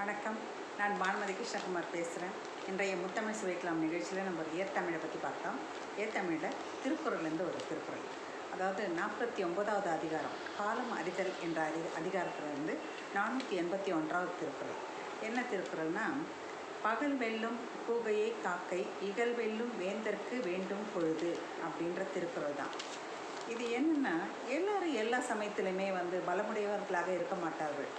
வணக்கம். நான் பானுமதி கிருஷ்ணகுமார் பேசுகிறேன் இன்றைய முத்தமிழ் சுவைக்கலாம் நிகழ்ச்சியில் நம்ம ஏத்தமிழை பற்றி பார்த்தோம். ஏத்தமிழில் திருக்குறள்லேருந்து ஒரு திருக்குறள். அதாவது நாற்பத்தி ஒன்பதாவது அதிகாரம் காலம் அறிதல் என்ற அதி அதிகாரத்தில் இருந்து நானூற்றி எண்பத்தி ஒன்றாவது திருக்குறள். என்ன திருக்குறள்னா பகல் வெல்லும் கூகையை காக்கை இகல் வெல்லும் வேந்தற்கு வேண்டும் பொழுது அப்படின்ற திருக்குறள் தான். இது என்னென்னா எல்லாரும் எல்லா சமயத்திலுமே வந்து பலமுடையவர்களாக இருக்க மாட்டார்கள்.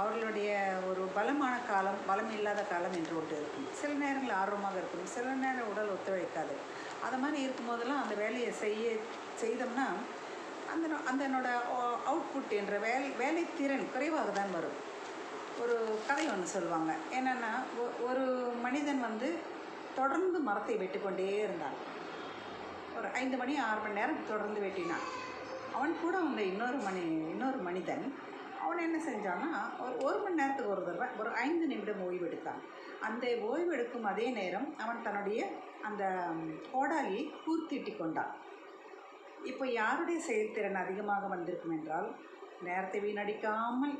அவர்களுடைய ஒரு பலமான காலம் பலம் இல்லாத காலம் என்று ஒன்று இருக்கும். சில நேரங்கள் ஆர்வமாக இருக்கும். சில நேரம் உடல் ஒத்துழைக்காது. அது மாதிரி இருக்கும்போதெல்லாம் அந்த வேலையை செய்ய செய்தோம்னா அந்த அதனோட அவுட்புட் என்ற வேலை வேலை திறன் குறைவாக தான் வரும். ஒரு கதை ஒன்று சொல்லுவாங்க. என்னென்னா ஒரு மனிதன் வந்து தொடர்ந்து மரத்தை வெட்டிக்கொண்டே இருந்தான். ஒரு ஐந்து மணி ஆறு மணி நேரம் தொடர்ந்து வெட்டினான். அவன் கூட வந்த இன்னொரு மணி இன்னொரு மனிதன் அவன் என்ன செஞ்சான்னா ஒரு ஒரு மணி நேரத்துக்கு ஒரு தடவை ஒரு ஐந்து நிமிடம் ஓய்வு எடுத்தான். அந்த ஓய்வு எடுக்கும் அதே நேரம் அவன் தன்னுடைய அந்த கோடாலியை கூர்த்திட்டி கொண்டான். இப்போ யாருடைய செயல்திறன் அதிகமாக வந்திருக்கும் என்றால் நேரத்தை வீணடிக்காமல்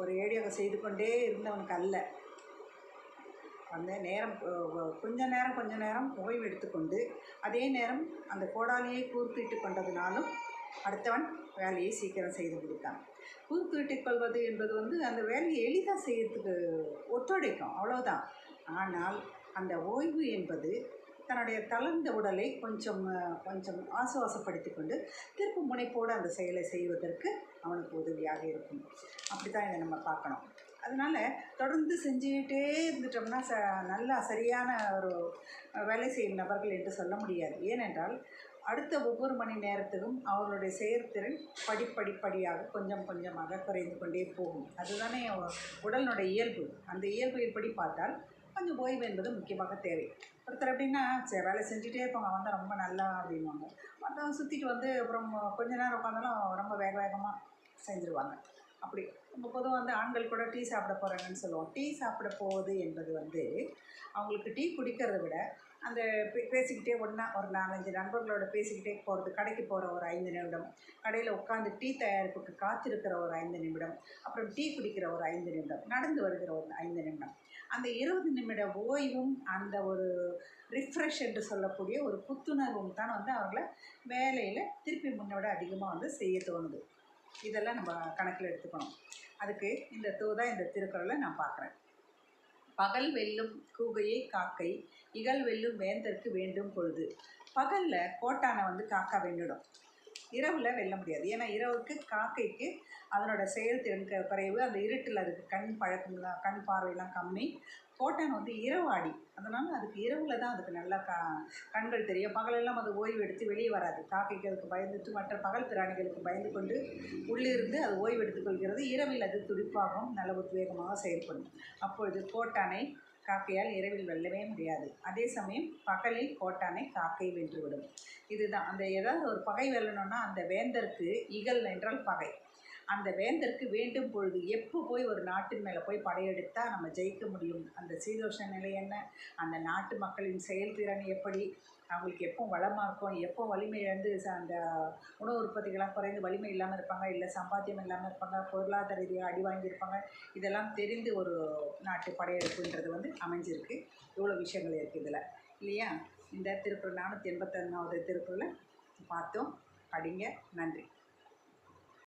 ஒரு ஏடியாக செய்து கொண்டே இருந்தவனுக்கு அல்ல. அந்த நேரம் கொஞ்ச நேரம் கொஞ்ச நேரம் ஓய்வு எடுத்துக்கொண்டு அதே நேரம் அந்த கோடாலியை கூர்த்திட்டு கொண்டதுனாலும் அடுத்தவன் வேலையை சீக்கிரம் செய்து கொடுத்தான். கூர்த்திட்டுக் கொள்வது என்பது வந்து அந்த வேலையை எளிதாக செய்யறதுக்கு ஒத்துழைக்கும் அவ்வளோதான் ஆனால் அந்த ஓய்வு என்பது தன்னுடைய தளர்ந்த உடலை கொஞ்சம் கொஞ்சம் ஆசுவாசப்படுத்தி கொண்டு திருப்பு முனைப்போடு அந்த செயலை செய்வதற்கு அவனுக்கு உதவியாக இருக்கும். அப்படி தான் இதை நம்ம பார்க்கணும். அதனால் தொடர்ந்து செஞ்சுக்கிட்டே இருந்துட்டோம்னா ச நல்லா சரியான ஒரு வேலை செய்யும் நபர்கள் என்று சொல்ல முடியாது. ஏனென்றால் அடுத்த ஒவ்வொரு மணி நேரத்திலும் அவர்களுடைய செயற்திறன் படிப்படிப்படியாக கொஞ்சம் கொஞ்சமாக குறைந்து கொண்டே போகும். அதுதானே உடலினுடைய இயல்பு. அந்த இயல்புப்படி பார்த்தால் கொஞ்சம் ஓய்வு என்பது முக்கியமாக தேவை. ஒருத்தர் எப்படின்னா சரி வேலை செஞ்சுட்டே இருப்பாங்க. அவன் தான் ரொம்ப நல்லா அப்படின்வாங்க மற்றவங்க சுற்றிட்டு வந்து அப்புறம் கொஞ்ச நேரம் உட்காந்தாலும் ரொம்ப வேக வேகமாக செஞ்சுருவாங்க. அப்படி. நம்ம பொதுவாக வந்து ஆண்கள் கூட டீ சாப்பிட போகிறாங்கன்னு சொல்லுவோம். டீ சாப்பிட போவது என்பது வந்து அவங்களுக்கு டீ குடிக்கிறத விட அந்த பேசிக்கிட்டே ஒன்றா ஒரு நாலஞ்சு நண்பர்களோட பேசிக்கிட்டே போகிறது கடைக்கு போகிற ஒரு ஐந்து நிமிடம். கடையில் உட்காந்து டீ தயாரிப்புக்கு காத்திருக்கிற ஒரு ஐந்து நிமிடம். அப்புறம் டீ குடிக்கிற ஒரு ஐந்து நிமிடம். நடந்து வருகிற ஒரு ஐந்து நிமிடம். அந்த இருபது நிமிட ஓய்வும் அந்த ஒரு ரிஃப்ரெஷ் என்று சொல்லக்கூடிய ஒரு புத்துணர்வும் தான் வந்து அவர்களை வேலையில் திருப்பி முன்னோட அதிகமாக வந்து செய்ய தோணுது. இதெல்லாம் நம்ம கணக்கில் எடுத்துக்கணும். அதுக்கு இந்த தூதான் இந்த திருக்குறளை நான் பார்க்குறேன். பகல் வெல்லும் கூகையை காக்கை இகல் வெல்லும் வேந்தர்க்கு வேண்டும் பொழுது பகலில் கோட்டானை வந்து காக்கா வேண்டிடும். இரவில் வெல்ல முடியாது. ஏன்னா இரவுக்கு காக்கைக்கு அதனோட செயல்திறன் குறைவு அந்த இருட்டில் அதுக்கு கண் பழக்கம்லாம் கண் பார்வையெல்லாம் கம்மி. கோட்டான் வந்து இரவாடி அதனால் அதுக்கு இரவில் தான் அதுக்கு நல்லா கா கண்கள் தெரியும். பகலெல்லாம் அது ஓய்வு எடுத்து வெளியே வராது. காக்கைக்கு அதுக்கு பயந்துட்டு மற்ற பகல் பிராணிகளுக்கு பயந்து கொண்டு உள்ளிருந்து அது ஓய்வு எடுத்துக்கொள்கிறது இரவில் அது துடிப்பாகவும் நல்ல உத்வேகமாக செயல்படும். அப்பொழுது கோட்டானை காக்கையால் இரவில் வெல்லவே முடியாது. அதே சமயம் பகலில் கோட்டானை காக்கை வென்றுவிடும் இதுதான். அந்த ஏதாவது ஒரு பகை வெல்லணும்னா அந்த வேந்தருக்கு இகல் என்றால் பகை. அந்த வேந்தருக்கு வேண்டும் பொழுது எப்போ போய் ஒரு நாட்டின் மேலே போய் படையெடுத்தால் நம்ம ஜெயிக்க முடியும்? அந்த சீதோஷ நிலை என்ன? அந்த நாட்டு மக்களின் செயல்திறன் எப்படி? அவங்களுக்கு எப்போ வளமாக இருக்கும்? எப்போ வலிமை இழந்து அந்த உணவு உற்பத்திகள்லாம் குறைந்து வலிமை இல்லாமல் இருப்பாங்க? இல்லை சம்பாத்தியம் இல்லாமல் இருப்பாங்க? பொருளாதார ரீதியாக அடி வாங்கியிருப்பாங்க? இதெல்லாம் தெரிந்து ஒரு நாட்டு படையெடுப்புன்றது வந்து அமைஞ்சிருக்கு. இவ்வளோ விஷயங்கள் இருக்குது இதில். இல்லையா? இந்த திருக்குறள் நானூற்றி எண்பத்தொன்னாவது திருக்குறளை பார்த்தோம். படிங்க. நன்றி.